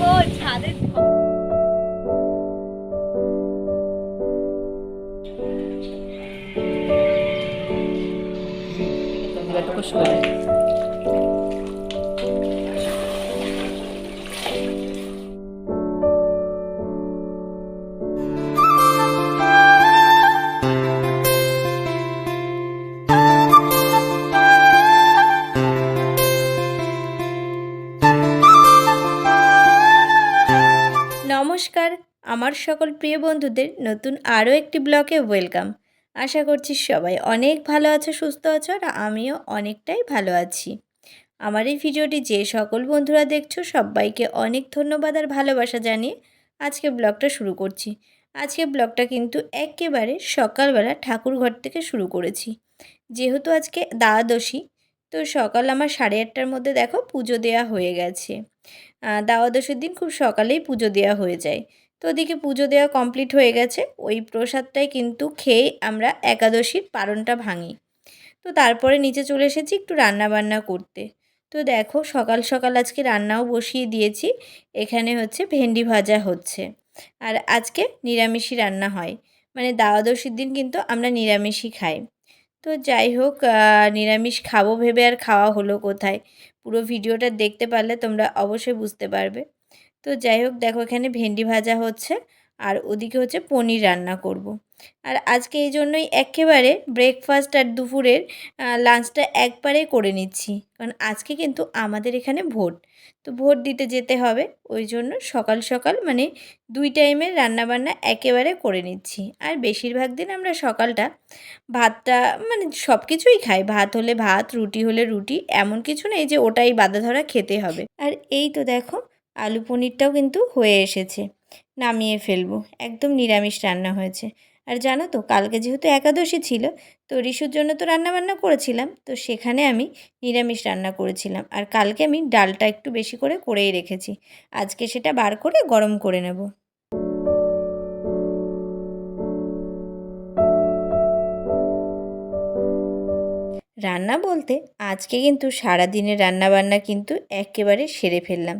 দেখো ছাদের এতটুকু সরে নমস্কার, আমার সকল প্রিয় বন্ধুদের নতুন আরও একটি ব্লগে ওয়েলকাম। আশা করছি সবাই অনেক ভালো আছো, সুস্থ আছো আর আমিও অনেকটাই ভালো আছি। আমার এই ভিডিওটি যে সকল বন্ধুরা দেখছ সবাইকে অনেক ধন্যবাদ আর ভালোবাসা জানিয়ে আজকে ব্লগটা শুরু করছি। আজকে ব্লগটা কিন্তু একেবারে সকালবেলা ঠাকুর ঘর থেকে শুরু করেছি। যেহেতু আজকে দ্বাদশী, তো সকাল আমার সাড়ে আটটার মধ্যে দেখো পুজো দেওয়া হয়ে গেছে। দ্বাদশীর দিন খুব সকালেই পুজো দেওয়া হয়ে যায়। তো ওদিকে পুজো দেওয়া কমপ্লিট হয়ে গেছে, ওই প্রসাদটাই কিন্তু খেয়ে আমরা একাদশীর পারণটা ভাঙি। তো তারপরে নিচে চলে এসেছি একটু রান্না বান্না করতে। তো দেখো সকাল সকাল আজকে রান্নাও বসিয়ে দিয়েছি, এখানে হচ্ছে ভেন্ডি ভাজা হচ্ছে। আর আজকে নিরামিষই রান্না হয় মানে দ্বাদশীর দিন কিন্তু আমরা নিরামিষই খাই। তো যাই হোক নিরামিষ খাব ভেবে আর খাওয়া হলো কোথায়? পুরো ভিডিওটা দেখতে পারলে তোমরা অবশ্যই বুঝতে পারবে। তো যাই হোক, দেখো এখানে ভেন্ডি ভাজা হচ্ছে। আর ওদিকে হচ্ছে পনির রান্না করব। আর আজকে এই জন্যই একেবারে ব্রেকফাস্ট আর দুপুরের লাঞ্চটা একবারে করে নিচ্ছি। কারণ আজকে কিন্তু আমাদের এখানে ভোট। তো ভোট দিতে যেতে হবে, ওই জন্য সকাল সকাল মানে দুই টাইমের রান্নাবান্না একেবারে করে নিচ্ছি। আর বেশিরভাগ দিন আমরা সকালটা ভাতটা মানে সব কিছুই খাই। ভাত হলে ভাত, রুটি হলে রুটি, এমন কিছু নেই যে ওটাই বাধা ধরা খেতে হবে। আর এই তো দেখো, আলু পনিরটাও কিন্তু হয়ে এসেছে। নামিয়ে ফেলব। একদম নিরামিষ রান্না হয়েছে। আর জানো তো, কালকে যেহেতু একাদশী ছিল, তো রিশুর জন্য তো রান্না বান্না করেছিলাম, তো সেখানে আমি নিরামিষ রান্না করেছিলাম। আর কালকে আমি ডালটা একটু বেশি করে করেই রেখেছি। আজকে সেটা বার করে গরম করে নেব। রান্না বলতে, আজকে কিন্তু সারা সারাদিনের রান্নাবান্না কিন্তু একেবারে সেরে ফেললাম।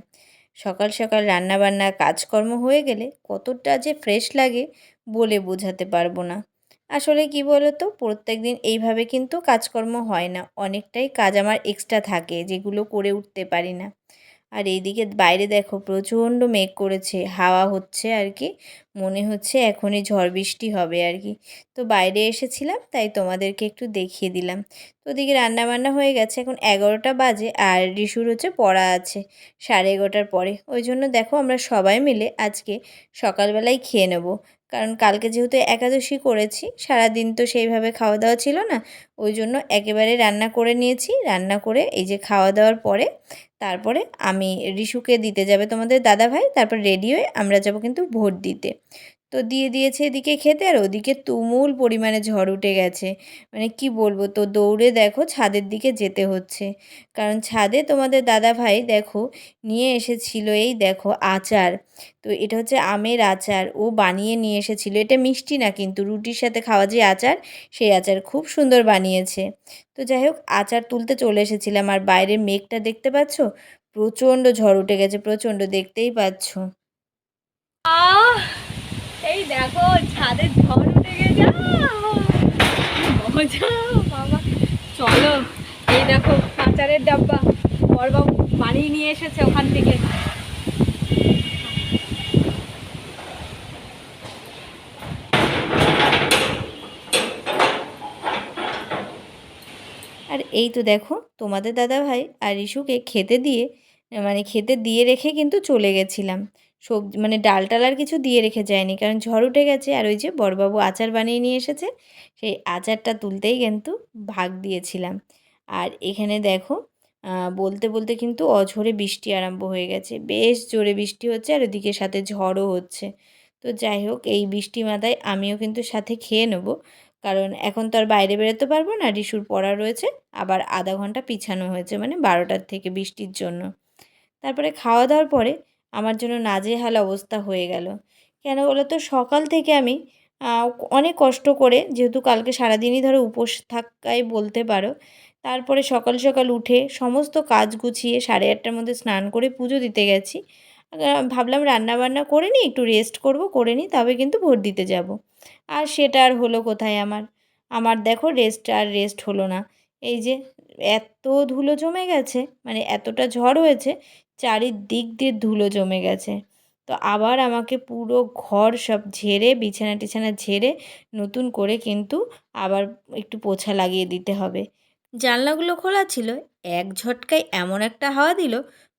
সকাল সকাল রান্নাবান্না, কাজকর্ম হয়ে গেলে কতটা যে ফ্রেশ লাগে বলে বোঝাতে পারব না। আসলে কি বলো তো প্রত্যেক দিন এইভাবে কিন্তু কাজকর্ম হয় না। অনেকটাই কাজ আমার এক্সট্রা থাকে যেগুলো করে উঠতে পারি না। আর এইদিকে বাইরে দেখো প্রচণ্ড মেঘ করেছে, হাওয়া হচ্ছে আর কি। মনে হচ্ছে এখনই ঝড় বৃষ্টি হবে আর কি। তো বাইরে এসেছিলাম, তাই তোমাদেরকে একটু দেখিয়ে দিলাম। তো ওদিকে রান্নাবান্না হয়ে গেছে, এখন এগারোটা বাজে আর রিশুর হচ্ছে পড়া আছে সাড়ে এগারোটার পরে। ওই জন্য দেখো আমরা সবাই মিলে আজকে সকালবেলায় খেয়ে নেব। কারণ কালকে যেহেতু একাদশী করেছি সারা দিন তো সেইভাবে খাওয়া দাওয়া ছিল না, ওই জন্য একেবারে রান্না করে নিয়েছি। রান্না করে এই যে খাওয়া দাওয়ার পরে, তারপরে আমি রিশুকে দিতে যাবে তোমাদের দাদা ভাই তারপর রেডি হয়ে আমরা যাব কিন্তু ভোট দিতে। তো দিয়ে দিয়েছে এদিকে খেতে আর ওদিকে তুমুল পরিমাণে ঝড় উঠে গেছে। মানে কি বলব, তো দৌড়ে দেখো ছাদের দিকে যেতে হচ্ছে। কারণ ছাদে তোমাদের দাদা ভাই দেখো নিয়ে এসেছিল এই দেখো আচার। তো এটা হচ্ছে আমের আচার। ও বানিয়ে নিয়ে এসেছিল। এটা মিষ্টি না কিন্তু রুটির সাথে খাওয়া যে আচার, সেই আচার খুব সুন্দর বানিয়েছে। তো যাই হোক, আচার তুলতে চলে এসেছিলাম আর বাইরের মেঘটা দেখতে পাচ্ছ? প্রচণ্ড ঝড় উঠে গেছে, প্রচণ্ড দেখতেই পাচ্ছ। আহ! এই দেখো ছাদের ঝড় উঠে গেছে। মজা, বাবা। চলো, এই দেখো আচারের ডাব্বা। বড়বাবু বানিয়ে নিয়ে এসেছে ওখান থেকে। আর এই তো দেখো, তোমাদের দাদা ভাই আর রিশুকে খেতে দিয়ে মানে খেতে দিয়ে রেখে কিন্তু চলে গেছিলাম। সবজি মানে ডাল টাল আর কিছু দিয়ে রেখে যায়নি। কারণ ঝড় উঠে গেছে আর ওই যে বড়বাবু আচার বানিয়ে নিয়ে এসেছে, সেই আচারটা তুলতেই কিন্তু ভাগ দিয়েছিলাম। আর এখানে দেখো বলতে বলতে কিন্তু অঝোরে বৃষ্টি আরম্ভ হয়ে গেছে। বেশ জোরে বৃষ্টি হচ্ছে আর ওদিকে সাথে ঝড়ও হচ্ছে। তো যাই হোক, এই বৃষ্টি মাথায় আমিও কিন্তু সাথে খেয়ে নেব। কারণ এখন তো আর বাইরে বেরোতে পারব না রিশুর পড়া রয়েছে, আবার আধা ঘণ্টা পিছানো হয়েছে মানে বারোটার থেকে বৃষ্টির জন্য। তারপরে খাওয়া দাওয়ার পরে আমার জন্য নাজেহাল অবস্থা হয়ে গেল। কেন বলো তো? সকাল থেকে আমি অনেক কষ্ট করে, যেহেতু কালকে সারাদিনই ধরো উপোস থাকায় বলতে পারো, তারপরে সকাল সকাল উঠে সমস্ত কাজ গুছিয়ে সাড়ে আটটার মধ্যে স্নান করে পুজো দিতে গেছি। ভাবলাম রান্না বান্না করে নিই, একটু রেস্ট করব, করে নিই, তবে কিন্তু ভোট দিতে যাব। আর সেটা আর হলো কোথায় আমার? আমার দেখো রেস্ট আর রেস্ট হলো না। এই যে এত ধুলো জমে গেছে মানে এতটা ঝড় হয়েছে, চারিদিক দিয়ে ধুলো জমে গেছে। তো আবার আমাকে পুরো ঘর সব ঝেড়ে, বিছানা টিছানা ঝেড়ে নতুন করে কিন্তু আবার একটু পোছা লাগিয়ে দিতে হবে। জানলাগুলো খোলা ছিল, এক ঝটকায় এমন একটা হাওয়া দিল,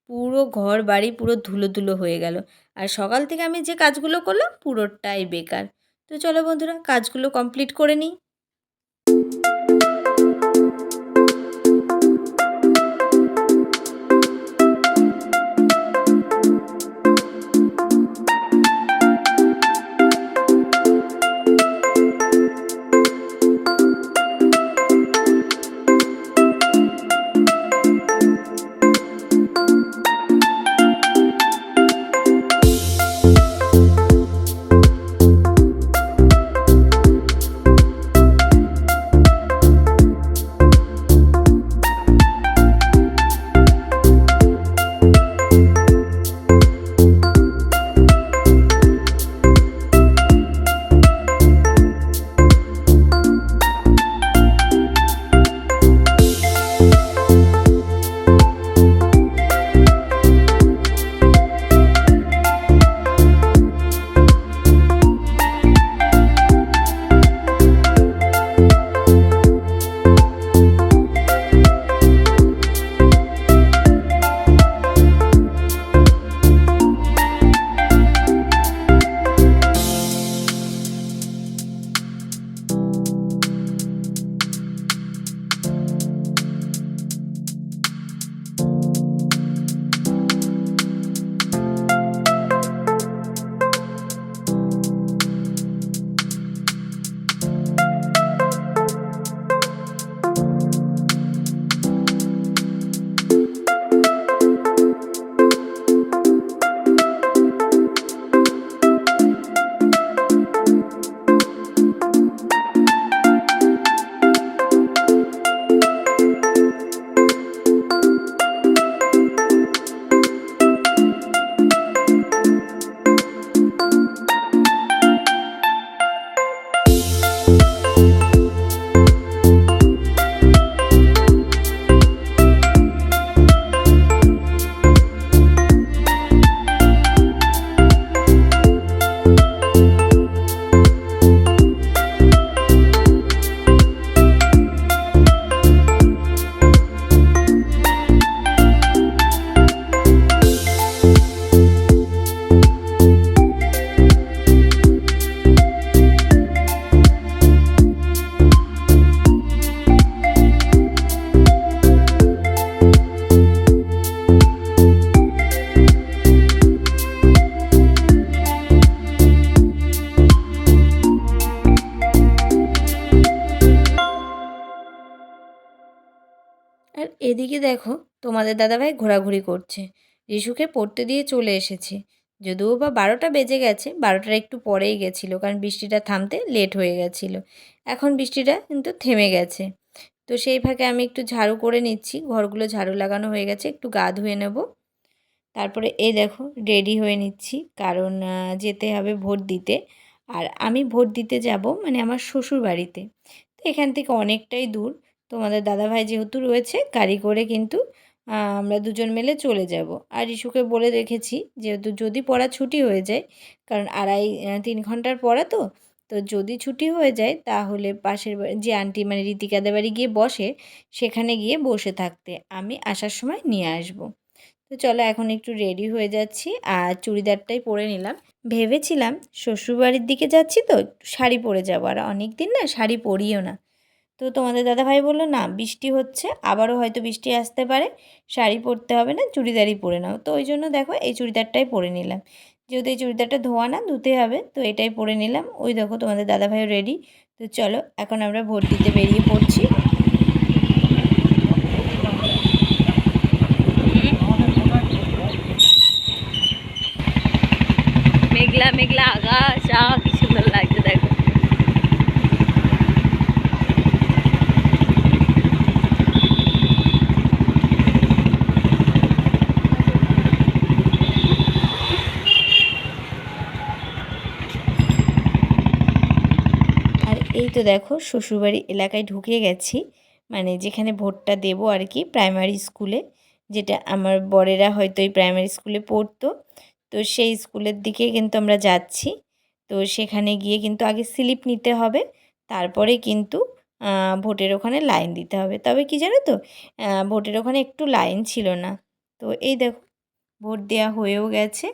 পুরো ঘর বাড়ি পুরো ধুলো ধুলো হয়ে গেল। আর সকাল থেকে আমি যে কাজগুলো করলাম পুরোটাই বেকার। তো চলো বন্ধুরা, কাজগুলো কমপ্লিট করে নিই। এদিকে দেখো, তোমাদের দাদাভাই ঘোরাঘুরি করছে। রিশুকে পড়তে দিয়ে চলে এসেছে। যদিও বা বারোটা বেজে গেছে, বারোটার একটু পরেই গেছিল, কারণ বৃষ্টিটা থামতে লেট হয়ে গেছিল। এখন বৃষ্টিটা কিন্তু থেমে গেছে। তো সেই ফাঁকে আমি একটু ঝাড়ু করে নিচ্ছি, ঘরগুলো ঝাড়ু লাগানো হয়ে গেছে, একটু গা ধুয়ে নেব। তারপরে এই দেখো রেডি হয়ে নিচ্ছি, কারণ যেতে হবে ভোট দিতে। আর আমি ভোট দিতে যাব মানে আমার শ্বশুর বাড়িতে তো এখান থেকে অনেকটাই দূর। তোমাদের দাদাভাই যেহেতু রয়েছে, গাড়ি করে কিন্তু আমরা দুজন মিলে চলে যাব। আর ইস্যুকে বলে রেখেছি যেহেতু যদি পড়া ছুটি হয়ে যায়, কারণ আড়াই তিন ঘণ্টার পড়া তো তো যদি ছুটি হয়ে যায়, তাহলে পাশের যে আন্টি মানে রীতিকাদের বাড়ি গিয়ে বসে, সেখানে গিয়ে বসে থাকতে। আমি আসার সময় নিয়ে আসব। তো চলো এখন একটু রেডি হয়ে যাচ্ছি। আর চুড়িদারটাই পরে নিলাম। ভেবেছিলাম শ্বশুরবাড়ির দিকে যাচ্ছি তো শাড়ি পরে যাব। আর অনেক দিন না শাড়ি পরিও না। তো তোমাদের দাদাভাই বলল, না, বৃষ্টি হচ্ছে, আবারও হয়তো বৃষ্টি আসতে পারে, শাড়ি পরতে হবে না, চুড়িদারই পরে নাও। তো ওই জন্য দেখো এই চুড়িদারটাই পরে নিলাম। যেহেতু এই চুড়িদারটা ধোয়া না, ধুতে হবে, তো এটাই পরে নিলাম। ওই দেখো তোমাদের দাদাভাইও রেডি তো চলো এখন আমরা ভোট দিতে বেরিয়ে পড়ছি মেঘলা মেঘলা আকাশ আহ কি সুন্দর লাগছে দেখো তো দেখো শ্বশুরবাড়ি এলাকায় ঢুকে গেছি। মানে যেখানে ভোটটা দেবো আর কি প্রাইমারি স্কুলে যেটা আমার বরেরা হয়তো এই প্রাইমারি স্কুলে পড়তো। তো সেই স্কুলের দিকে কিন্তু আমরা যাচ্ছি। তো সেখানে গিয়ে কিন্তু আগে স্লিপ নিতে হবে, তারপরে কিন্তু ভোটের ওখানে লাইন দিতে হবে। তবে কি জানো তো ভোটের ওখানে একটু লাইন ছিল না। তো এই দেখো, ভোট দেওয়া হয়েও গেছে।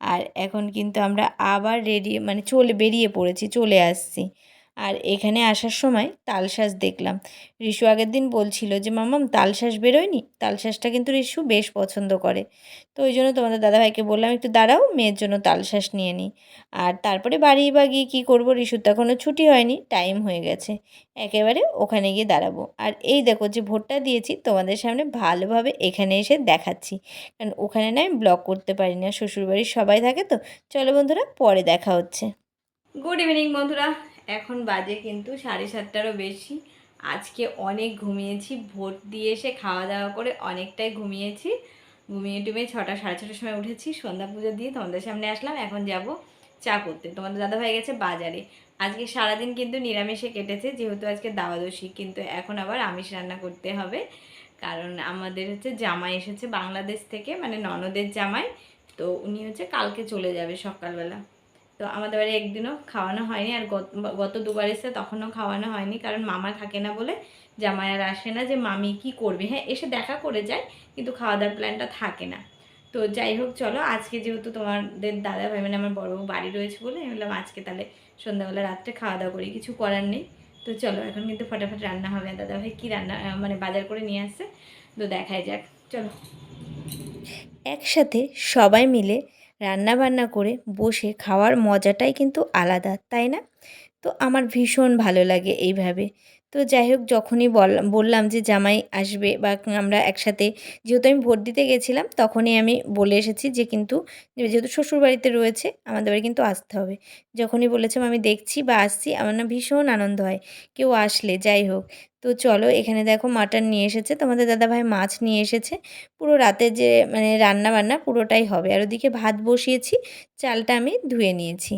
আর এখন কিন্তু আমরা আবার রেডি মানে চলে, বেরিয়ে পড়েছি, চলে আসছি। আর এখানে আসার সময় তালশাঁস দেখলাম। রিশু আগের দিন বলছিল যে মামাম তালশাঁস বেরোয়নি? তালশাঁসটা কিন্তু রিশু বেশ পছন্দ করে। তো ওই জন্য তোমাদের দাদাভাইকে বললাম, একটু দাঁড়াও, মেয়ের জন্য তালশাঁস নিয়ে নিই। আর তারপরে বাড়ি বা গিয়ে কী করব? রিশুর এখনও ছুটি হয়নি, টাইম হয়ে গেছে। একেবারে ওখানে গিয়ে দাঁড়াবো। আর এই দেখো যে ভোটটা দিয়েছি, তোমাদের সামনে ভালোভাবে এখানে এসে দেখাচ্ছি। কারণ ওখানে না আমি ব্লগ করতে পারি না, শ্বশুরবাড়ির সবাই থাকে তো। চলো বন্ধুরা, পরে দেখা হচ্ছে। গুড ইভিনিং বন্ধুরা। এখন বাজে কিন্তু সাড়ে সাতটারও বেশি। আজকে অনেক ঘুমিয়েছি ভোট দিয়ে এসে খাওয়া দাওয়া করে অনেকটাই ঘুমিয়েছি। ঘুমিয়ে টুমিয়ে ছটা, সাড়ে ছটার সময় উঠেছি, সন্ধ্যা পুজো দিয়ে তোমাদের সামনে আসলাম, এখন যাব চা করতে। তোমাদের দাদা ভাই গেছে বাজারে। আজকে সারাদিন কিন্তু নিরামিষে কেটেছে, যেহেতু আজকে দাওয়াদশী কিন্তু এখন আবার আমিষ রান্না করতে হবে। কারণ আমাদের হচ্ছে জামাই এসেছে বাংলাদেশ থেকে মানে ননদের জামাই, তো উনি হচ্ছে কালকে চলে যাবে সকালবেলা। তো আমাদের বাড়ি একদিনও খাওয়ানো হয়নি আর গত দুবার এসে তখনও খাওয়ানো হয়নি কারণ মামা থাকে না বলে জামাই আর আসে না যে মামি কি করবে। হ্যাঁ এসে দেখা করে যায় কিন্তু খাওয়া দাওয়ার প্ল্যানটা থাকে না। তো যাই হোক, চলো আজকে যেহেতু তোমাদের দাদা ভাই মানে আমার বড় বাড়ি রয়েছে বলে আমি বললাম আজকে তাহলে সন্ধ্যাবেলা, রাত্রে খাওয়া দাওয়া করি, কিছু করার নেই। তো চলো এখন কিন্তু ফটাফট রান্না হবে দাদা ভাই কী রান্না মানে বাজার করে নিয়ে আসছে। তো দেখাই যাক, চলো। একসাথে সবাই মিলে রান্না বান্না করে বসে খাওয়ার মজাটাই কিন্তু আলাদা তাই না? তো আমার ভীষণ ভালো লাগে এইভাবে। তো যাই হোক, যখনই বললাম যে জামাই আসবে বা আমরা একসাথে, যেহেতু আমি ভোট দিতে গেছিলাম, তখনই আমি বলে এসেছি যে কিন্তু, যেহেতু শ্বশুরবাড়িতে রয়েছে, আমাদের বাড়ি কিন্তু আসতে হবে। যখনই বলেছিলাম আমি দেখছি বা আসছি আমার না ভীষণ আনন্দ হয়, কেউ আসলে, যাই হোক। তো চলো, এখানে দেখো মাটন নিয়ে এসেছে, তোমাদের দাদাভাই মাছ নিয়ে এসেছে, পুরো রাতে যে মানে রান্না বান্না পুরোটাই হবে। আর ওদিকে ভাত বসিয়েছি, চালটা আমি ধুয়ে নিয়েছি।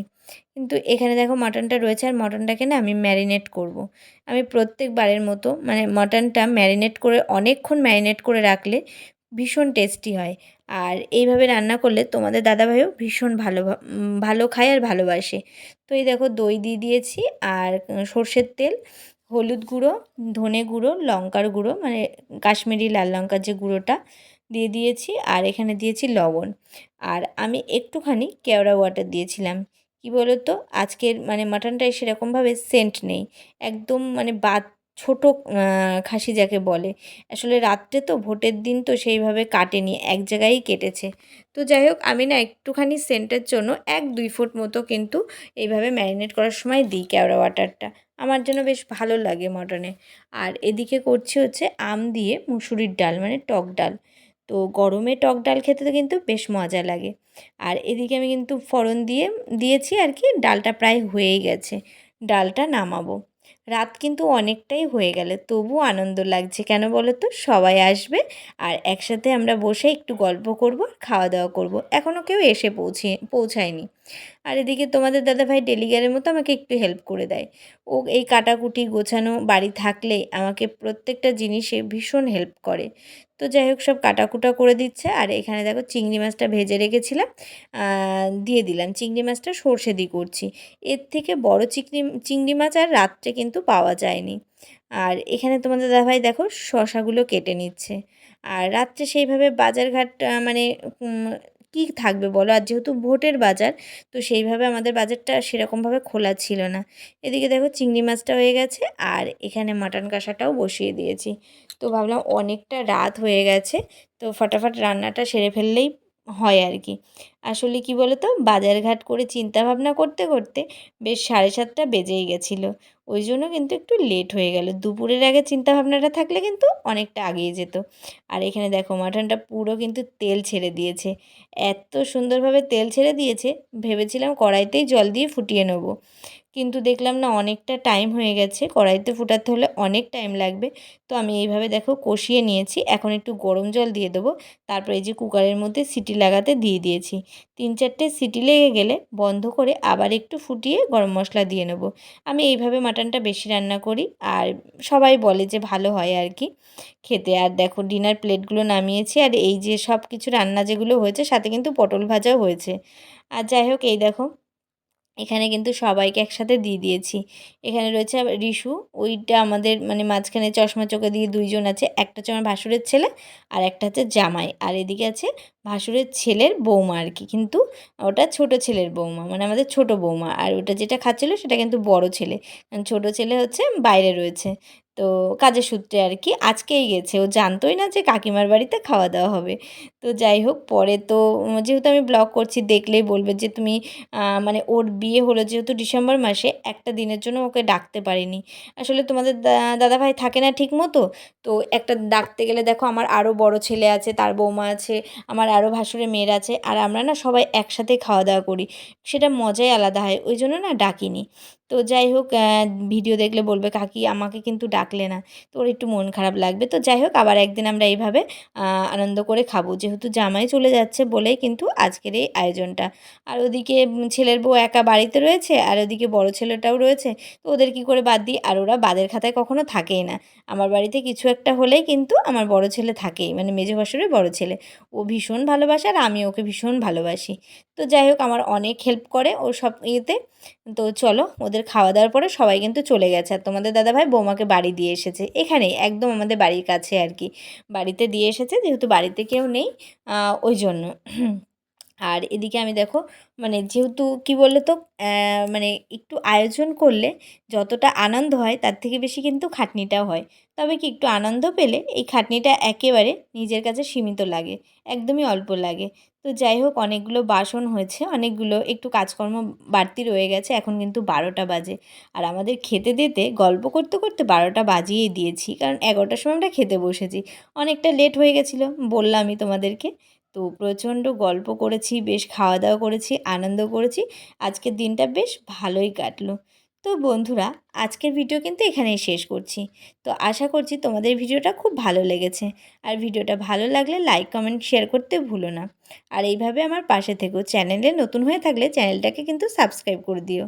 কিন্তু এখানে দেখো মাটনটা রয়েছে আর মটনটাকে না আমি ম্যারিনেট করব। আমি প্রত্যেকবারের মতো মানে মটনটা ম্যারিনেট করে অনেকক্ষণ ম্যারিনেট করে রাখলে ভীষণ টেস্টি হয়। আর এইভাবে রান্না করলে তোমাদের দাদাভাইও ভীষণ ভালো ভালো খায় আর ভালোবাসে। তো এই দেখো দই দিয়ে দিয়েছি আর সর্ষের তেল, হলুদ গুঁড়ো, ধনে গুঁড়ো, লঙ্কার গুঁড়ো মানে কাশ্মীরি লাল লঙ্কার যে গুঁড়োটা দিয়ে দিয়েছি আর এখানে দিয়েছি লবণ। আর আমি একটুখানি কেওড়া ওয়াটার দিয়েছিলাম। কি বলো তো আজকের মানে মাটনটায় সেরকমভাবে সেন্ট নেই। একদম মানে বাদ, ছোটো খাসি যাকে বলে। আসলে রাত্রে তো, ভোটের দিন তো সেইভাবে কাটেনি, এক জায়গায়ই কেটেছে। তো যাই হোক, আমি না একটুখানি সেন্টের জন্য এক, দুই ফুট মতো কিন্তু এইভাবে ম্যারিনেট করার সময় দিই কেওড়া ওয়াটারটা আমার জন্য বেশ ভালো লাগে মটনে। আর এদিকে করছি হচ্ছে আম দিয়ে মুসুরির ডাল মানে টক ডাল। তো গরমে টক ডাল খেতে তো কিন্তু বেশ মজা লাগে। আর এদিকে আমি কিন্তু ফোড়ন দিয়ে, দিয়েছি আর কি, ডালটা প্রায় হয়েই গেছে। ডালটা নামাবো। রাত কিন্তু অনেকটাই হয়ে গেলে তবু আনন্দ লাগছে। কেন বলো তো সবাই আসবে আর একসাথে আমরা বসে একটু গল্প করব খাওয়া দাওয়া করব। এখনও কেউ এসে পৌঁছে, পৌঁছায়নি। আর এদিকে তোমাদের দাদাভাই ডেলিগারের মতো আমাকে একটু হেল্প করে দেয়। ও এই কাটাকুটি গোছানো বাড়ি থাকলে আমাকে প্রত্যেকটা জিনিসে ভীষণ হেল্প করে। তো যাই হোক, সব কাটাকুটা করে দিচ্ছে। আর এখানে দেখো চিংড়ি মাছটা ভেজে রেখেছিলাম। দিয়ে দিলাম। চিংড়ি মাছটা সর্ষে দিয়ে করছি। এর থেকে বড় চিংড়ি চিংড়ি মাছ আর রাত্রে কিন্তু পাওয়া যায়নি। আর এখানে তোমাদের দাদাভাই দেখো শশাগুলো কেটে নিচ্ছে। আর রাত্রে সেইভাবে বাজারঘাট মানে কী থাকবে বলো? আর যেহেতু ভোটের বাজার, তো সেইভাবে আমাদের বাজারটা সেরকমভাবে খোলা ছিল না। এদিকে দেখো চিংড়ি মাছটা হয়ে গেছে, আর এখানে মাটন কষাটাও বসিয়ে দিয়েছি। তো ভাবলাম অনেকটা রাত হয়ে গেছে, তো ফটাফট রান্নাটা সেরে ফেললেই হয় আর কি। আসলে কি বলো তো বাজারঘাট করে চিন্তা ভাবনা করতে করতে বেশ সাড়ে সাতটা বেজেই গেছিল। ওই জন্য কিন্তু একটু লেট হয়ে গেল। দুপুরের আগে চিন্তা ভাবনাটা থাকলে কিন্তু অনেকটা আগিয়ে যেত। আর এখানে দেখো মাটনটা পুরো কিন্তু তেল ছেড়ে দিয়েছে। এত সুন্দরভাবে তেল ছেড়ে দিয়েছে, ভেবেছিলাম কড়াইতেই জল দিয়ে ফুটিয়ে নেব। কিন্তু দেখলাম না অনেকটা টাইম হয়ে গেছে, কড়াইতে ফোটাতে হলে অনেক টাইম লাগবে। তো আমি এইভাবে দেখো কষিয়ে নিয়েছি, এখন একটু গরম জল দিয়ে দেবো। তারপরে এই যে কুকারের মধ্যে সিটি লাগাতে দিয়ে দিয়েছি। তিন চারটে সিটি লেগে গেলে বন্ধ করে আবার একটু ফুটিয়ে গরম মশলা দিয়ে নেব। আমি এইভাবে মাটনটা বেশি রান্না করি আর সবাই বলে যে ভালো হয় আর কি খেতে। আর দেখো ডিনার প্লেটগুলো নামিয়েছি আর এই যে সব কিছু রান্না যেগুলো হয়েছে, সাথে কিন্তু পটল ভাজাও হয়েছে। আর যাই হোক, এই দেখো এখানে কিন্তু সবাইকে একসাথে দিয়ে দিয়েছি। এখানে রয়েছে রিশু ওইটা আমাদের মানে মাঝখানে চশমা চোখে দিয়ে দুইজন আছে, একটা হচ্ছে আমার ভাসুরের ছেলে আর একটা হচ্ছে জামাই। আর এদিকে আছে ভাসুরের ছেলের বৌমা আর কি, কিন্তু ওটা ছোট ছেলের বৌমা মানে আমাদের ছোট বৌমা। আর ওটা যেটা খাচ্ছিলো সেটা কিন্তু বড় ছেলে, কারণ ছোটো ছেলে হচ্ছে বাইরে রয়েছে। তো কাজের সূত্রে আর কি আজকেই গেছে। ও জানতোই না যে কাকিমার বাড়িতে খাওয়া দাওয়া হবে। তো যাই হোক, পরে তো যেহেতু আমি ব্লগ করছি, দেখলেই বলবে যে তুমি মানে ওর বিয়ে হলো যেহেতু ডিসেম্বর মাসে, একটা দিনের জন্য ওকে ডাকতে পারিনি। আসলে তোমাদের দা- দাদাভাই থাকে না ঠিক মতো? তো একটা ডাকতে গেলে দেখো আমার আরও বড় ছেলে আছে, তার বৌমা আছে, আমার আরও ভাসুরের মেয়ের আছে, আর আমরা না সবাই একসাথে খাওয়া দাওয়া করি। সেটা মজাই আলাদা হয়, ওই জন্য না ডাকিনি। তো যাই হোক ভিডিও দেখলে বলবে, কাকি আমাকে কিন্তু ডাকলে না। তো ওর একটু মন খারাপ লাগবে। তো যাই হোক, আবার একদিন আমরা এইভাবে আনন্দ করে খাব। যেহেতু জামাই চলে যাচ্ছে বলেই কিন্তু আজকের এই আয়োজনটা। আর ওদিকে ছেলের বউ একা বাড়িতে রয়েছে, আর ওদিকে বড় ছেলেটাও রয়েছে। তো ওদের কি করে বাদ দিই? আর ওরা বাদের খাতায় কখনো থাকেই না। আমার বাড়িতে কিছু একটা হলেই কিন্তু আমার বড় ছেলে থাকেই মানে মেজো ভাসুরের বড় ছেলে। ও ভীষণ ভালোবাসে, আর আমি ওকে ভীষণ ভালোবাসি। তো যাই হোক, আমার অনেক হেল্প করে ও সব ইয়েতে। তো চলো, ওদের খাওয়া দাওয়ার পরে সবাই কিন্তু চলে গেছে। আর তোমাদের দাদাভাই বৌমাকে বাড়ি দিয়ে এসেছে। এখানেই, একদম আমাদের বাড়ির কাছে আর কি। বাড়িতে দিয়ে এসেছে, যেহেতু বাড়িতে কেউ নেই ওই জন্য। আর এদিকে আমি দেখো মানে যেহেতু কি বলল তো মানে একটু আয়োজন করলে যতটা আনন্দ হয় তার থেকে বেশি কিন্তু খাটনিটাও হয়। তবে কি একটু আনন্দ পেলে এই খাটনিটা একেবারে নিজের কাছে সীমিত লাগে, একদমই অল্প লাগে। তো যাই হোক, অনেকগুলো বাসন হয়েছে, অনেকগুলো একটু কাজকর্ম বাড়তি রয়ে গেছে, এখন কিন্তু বারোটা বাজে। আর আমাদের খেতে দিতে গল্প করতে করতে বারোটা বাজিয়েই দিয়েছি, কারণ এগারোটার সময় আমরা খেতে বসেছি। অনেকটা লেট হয়ে গেছিল, বললামই তোমাদেরকে। তো প্রচণ্ড গল্প করেছি, বেশ খাওয়া দাওয়া করেছি, আনন্দ করেছি। আজকের দিনটা বেশ ভালোই কাটলো। তো বন্ধুরা, আজকের ভিডিও কিন্তু এখানেই শেষ করছি। তো আশা করছি তোমাদের ভিডিওটা খুব ভালো লেগেছে। আর ভিডিওটা ভালো লাগলে লাইক, কমেন্ট, শেয়ার করতে ভুলো না। আর এইভাবে আমার পাশে থেকো। চ্যানেলে নতুন হয়ে থাকলে চ্যানেলটাকে কিন্তু সাবস্ক্রাইব করে দিও।